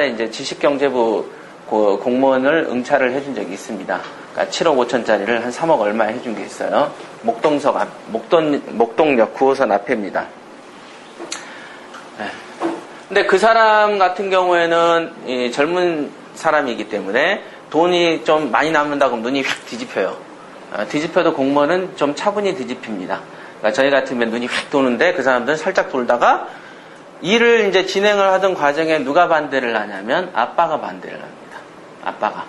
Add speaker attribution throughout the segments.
Speaker 1: 옛날에 이제 지식경제부 공무원을 응찰을 해준 적이 있습니다. 그러니까 7억 5천짜리를 한 3억 얼마에 해준 게 있어요. 목동석 앞, 목동, 목동역 9호선 앞입니다. 네. 근데 그 사람 같은 경우에는 젊은 사람이기 때문에 돈이 좀 많이 남는다고 눈이 확 뒤집혀요. 어, 뒤집혀도 공무원은 좀 차분히 뒤집힙니다. 그러니까 저희 같으면 눈이 확 도는데 그 사람들은 살짝 돌다가 일을 이제 진행을 하던 과정에 누가 반대를 하냐면 아빠가 반대를 합니다. 아빠가.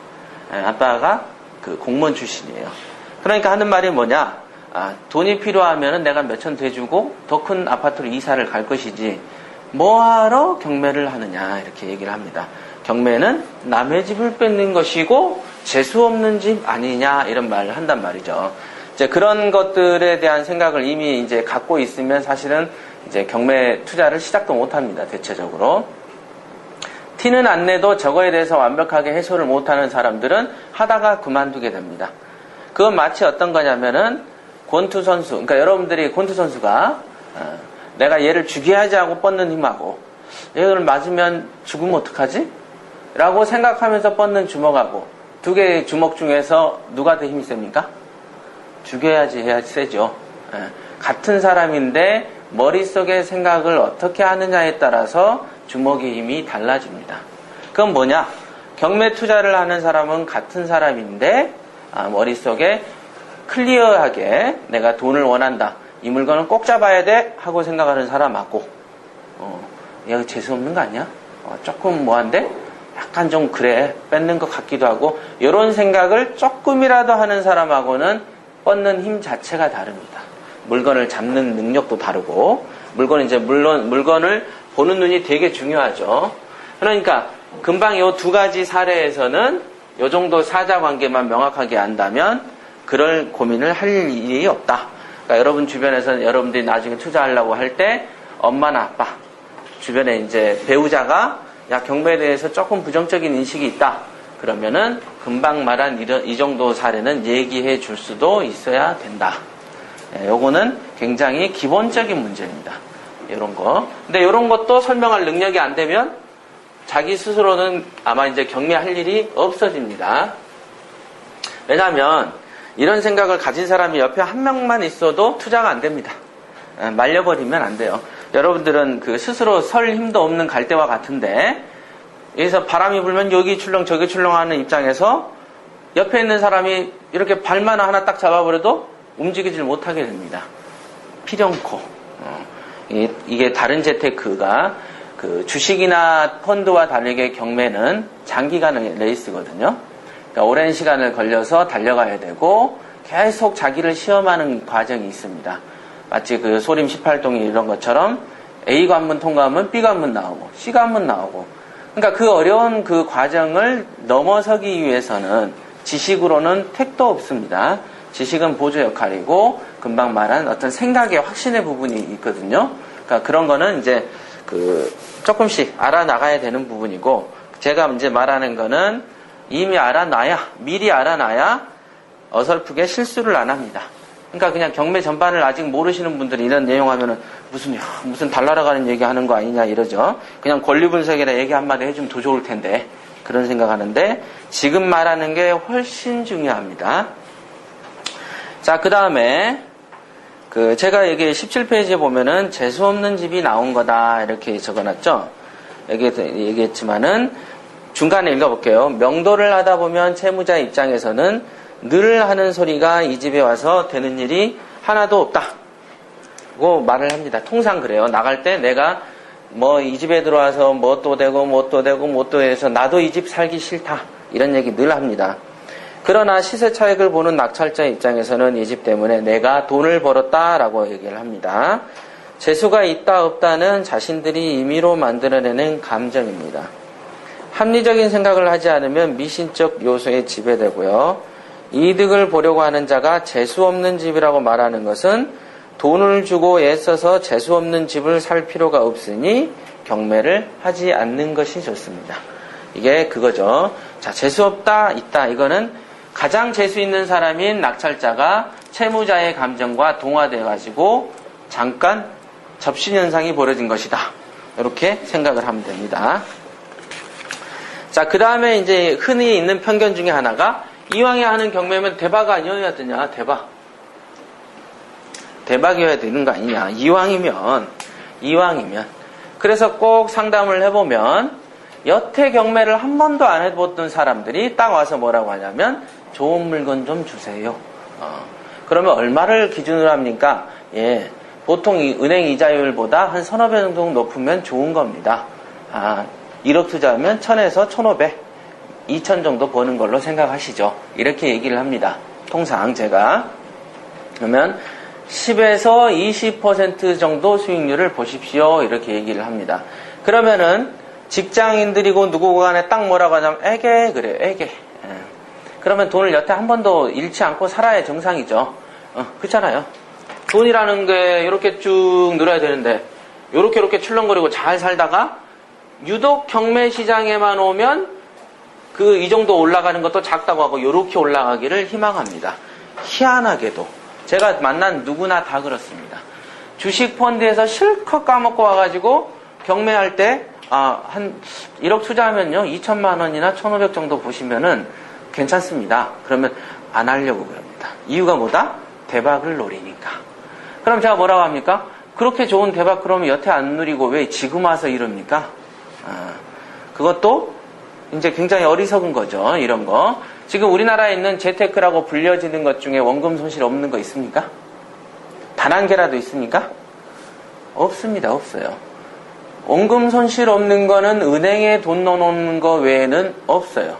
Speaker 1: 예, 아빠가 그 공무원 출신이에요. 그러니까 하는 말이 뭐냐? 아, 돈이 필요하면 내가 몇천 대주고 더 큰 아파트로 이사를 갈 것이지 뭐하러 경매를 하느냐 이렇게 얘기를 합니다. 경매는 남의 집을 뺏는 것이고 재수 없는 집 아니냐 이런 말을 한단 말이죠. 이제 그런 것들에 대한 생각을 이미 이제 갖고 있으면 사실은 이제 경매 투자를 시작도 못 합니다. 대체적으로. 티는 안 내도 저거에 대해서 완벽하게 해소를 못하는 사람들은 하다가 그만두게 됩니다. 그건 마치 어떤 거냐면은 권투 선수, 그러니까 여러분들이 권투 선수가 어, 내가 얘를 죽여야지 하고 뻗는 힘하고 얘를 맞으면 죽으면 어떡하지? 라고 생각하면서 뻗는 주먹하고 두 개의 주먹 중에서 누가 더 힘이 셉니까? 죽여야지 해야 세죠. 예. 같은 사람인데 머릿속의 생각을 어떻게 하느냐에 따라서 주먹의 힘이 달라집니다. 그건 뭐냐? 경매 투자를 하는 사람은 같은 사람인데 아, 머릿속에 클리어하게 내가 돈을 원한다. 이 물건은 꼭 잡아야 돼 하고 생각하는 사람하고 어, 얘가 재수없는 거 아니야? 어, 조금 뭐한데? 약간 좀 그래 뺏는 것 같기도 하고 이런 생각을 조금이라도 하는 사람하고는 뻗는 힘 자체가 다릅니다. 물건을 잡는 능력도 다르고 물건 이제 물론 물건을 보는 눈이 되게 중요하죠. 그러니까 금방 이 두 가지 사례에서는 이 정도 사자 관계만 명확하게 안다면 그럴 고민을 할 일이 없다. 그러니까 여러분 주변에서 여러분들이 나중에 투자하려고 할 때 엄마나 아빠 주변에 이제 배우자가 야 경매에 대해서 조금 부정적인 인식이 있다. 그러면은 금방 말한 이런, 이 정도 사례는 얘기해 줄 수도 있어야 된다. 예, 요거는 굉장히 기본적인 문제입니다. 이런 거. 근데 이런 것도 설명할 능력이 안 되면 자기 스스로는 아마 이제 경매할 일이 없어집니다. 왜냐하면 이런 생각을 가진 사람이 옆에 한 명만 있어도 투자가 안 됩니다. 예, 말려버리면 안 돼요. 여러분들은 그 스스로 설 힘도 없는 갈대와 같은데 여기서 바람이 불면 여기 출렁 저기 출렁하는 입장에서 옆에 있는 사람이 이렇게 발만 하나 딱 잡아버려도 움직이질 못하게 됩니다. 필연코. 어, 이게 다른 재테크가 그 주식이나 펀드와 다르게 경매는 장기간의 레이스거든요. 그러니까 오랜 시간을 걸려서 달려가야 되고 계속 자기를 시험하는 과정이 있습니다. 마치 그 소림 18동이 이런 것처럼 A 관문 통과하면 B 관문 나오고 C 관문 나오고 그러니까 그 어려운 그 과정을 넘어서기 위해서는 지식으로는 택도 없습니다. 지식은 보조 역할이고 금방 말한 어떤 생각의 확신의 부분이 있거든요. 그러니까 그런 거는 이제 그 조금씩 알아나가야 되는 부분이고 제가 이제 말하는 거는 이미 알아놔야 미리 알아놔야 어설프게 실수를 안 합니다. 그러니까 그냥 경매 전반을 아직 모르시는 분들이 이런 내용 하면은 무슨, 무슨 달나라 가는 얘기 하는 거 아니냐 이러죠. 그냥 권리 분석이라 얘기 한마디 해주면 더 좋을 텐데. 그런 생각 하는데 지금 말하는 게 훨씬 중요합니다. 자, 그 다음에 그 제가 여기 17페이지에 보면은 재수 없는 집이 나온 거다 이렇게 적어놨죠. 여기 얘기했지만은 중간에 읽어볼게요. 명도를 하다 보면 채무자 입장에서는 늘 하는 소리가 이 집에 와서 되는 일이 하나도 없다. 고 말을 합니다. 통상 그래요. 나갈 때 내가 뭐 이 집에 들어와서 뭐 또 되고 뭐 또 되고 뭐 또 해서 나도 이 집 살기 싫다. 이런 얘기 늘 합니다. 그러나 시세 차익을 보는 낙찰자 입장에서는 이 집 때문에 내가 돈을 벌었다라고 얘기를 합니다. 재수가 있다 없다는 자신들이 임의로 만들어내는 감정입니다. 합리적인 생각을 하지 않으면 미신적 요소에 지배되고요. 이득을 보려고 하는 자가 재수 없는 집이라고 말하는 것은 돈을 주고 애써서 재수 없는 집을 살 필요가 없으니 경매를 하지 않는 것이 좋습니다. 이게 그거죠. 자, 재수 없다, 있다. 이거는 가장 재수 있는 사람인 낙찰자가 채무자의 감정과 동화돼 가지고 잠깐 접신 현상이 벌어진 것이다. 이렇게 생각을 하면 됩니다. 자, 그 다음에 이제 흔히 있는 편견 중에 하나가 이왕에 하는 경매면 대박 아니어야 되냐, 대박. 대박이어야 되는 거 아니냐. 이왕이면, 이왕이면. 그래서 꼭 상담을 해보면, 여태 경매를 한 번도 안 해봤던 사람들이 딱 와서 뭐라고 하냐면, 좋은 물건 좀 주세요. 어. 그러면 얼마를 기준으로 합니까? 예. 보통 이 은행 이자율보다 한 서너 배 정도 높으면 좋은 겁니다. 아, 1억 투자하면 1000에서 1500, 2000 정도 버는 걸로 생각하시죠. 이렇게 얘기를 합니다. 통상 제가. 그러면 10에서 20% 정도 수익률을 보십시오. 이렇게 얘기를 합니다. 그러면은 직장인들이고 누구 간에 딱 뭐라고 하냐면 애게 그래요. 애게. 예. 그러면 돈을 여태 한 번도 잃지 않고 살아야 정상이죠. 어, 그렇잖아요. 돈이라는 게 이렇게 쭉 늘어야 되는데 이렇게 이렇게 출렁거리고 잘 살다가 유독 경매 시장에만 오면 그 이 정도 올라가는 것도 작다고 하고 이렇게 올라가기를 희망합니다. 희한하게도 제가 만난 누구나 다 그렇습니다. 주식 펀드에서 실컷 까먹고 와가지고 경매할 때, 아, 한 1억 투자하면요, 2천만 원이나 1,500 정도 보시면은 괜찮습니다. 그러면 안 하려고 그럽니다. 이유가 뭐다? 대박을 노리니까. 그럼 제가 뭐라고 합니까? 그렇게 좋은 대박 그러면 여태 안 누리고 왜 지금 와서 이럽니까? 아, 그것도 이제 굉장히 어리석은 거죠. 이런 거. 지금 우리나라에 있는 재테크라고 불려지는 것 중에 원금 손실 없는 거 있습니까? 단 한 개라도 있습니까? 없습니다. 없어요. 원금 손실 없는 거는 은행에 돈 넣어놓는 거 외에는 없어요.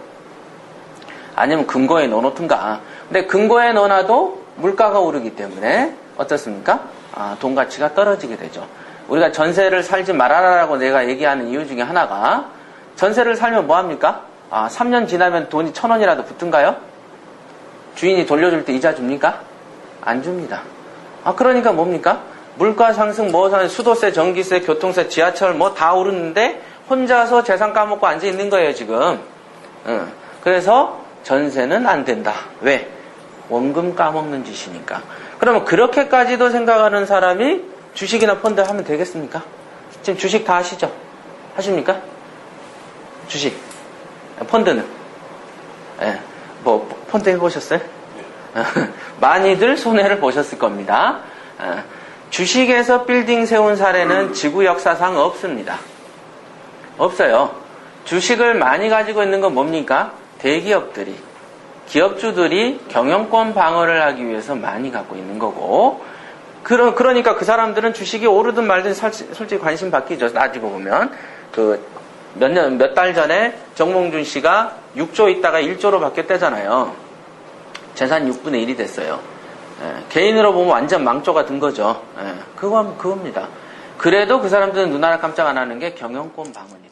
Speaker 1: 아니면 금고에 넣어놓든가. 근데 금고에 넣어놔도 물가가 오르기 때문에 어떻습니까? 아, 돈 가치가 떨어지게 되죠. 우리가 전세를 살지 말아라라고 내가 얘기하는 이유 중에 하나가 전세를 살면 뭐합니까? 아, 3년 지나면 돈이 천 원이라도 붙든가요? 주인이 돌려줄 때 이자 줍니까? 안 줍니다. 아, 그러니까 뭡니까? 물가 상승, 뭐, 수도세, 전기세, 교통세, 지하철 뭐 다 오르는데 혼자서 재산 까먹고 앉아 있는 거예요, 지금. 응. 그래서 전세는 안 된다. 왜? 원금 까먹는 짓이니까. 그러면 그렇게까지도 생각하는 사람이 주식이나 펀드 하면 되겠습니까? 지금 주식 다 하시죠? 하십니까? 주식. 펀드는? 예. 뭐, 펀드 해보셨어요? 많이들 손해를 보셨을 겁니다. 예. 주식에서 빌딩 세운 사례는 지구 역사상 없습니다. 없어요. 주식을 많이 가지고 있는 건 뭡니까? 대기업들이, 기업주들이 경영권 방어를 하기 위해서 많이 갖고 있는 거고, 그러, 그러니까 그 사람들은 주식이 오르든 말든 솔직히 관심 바뀌죠. 따지고 보면. 그, 몇 년, 몇 달 전에 정몽준 씨가 6조 있다가 1조로 바뀌었대잖아요. 재산 6분의 1이 됐어요. 예, 개인으로 보면 완전 망조가 든 거죠. 예, 그거, 그겁니다. 그래도 그 사람들은 눈 하나 깜짝 안 하는 게 경영권 방어니까.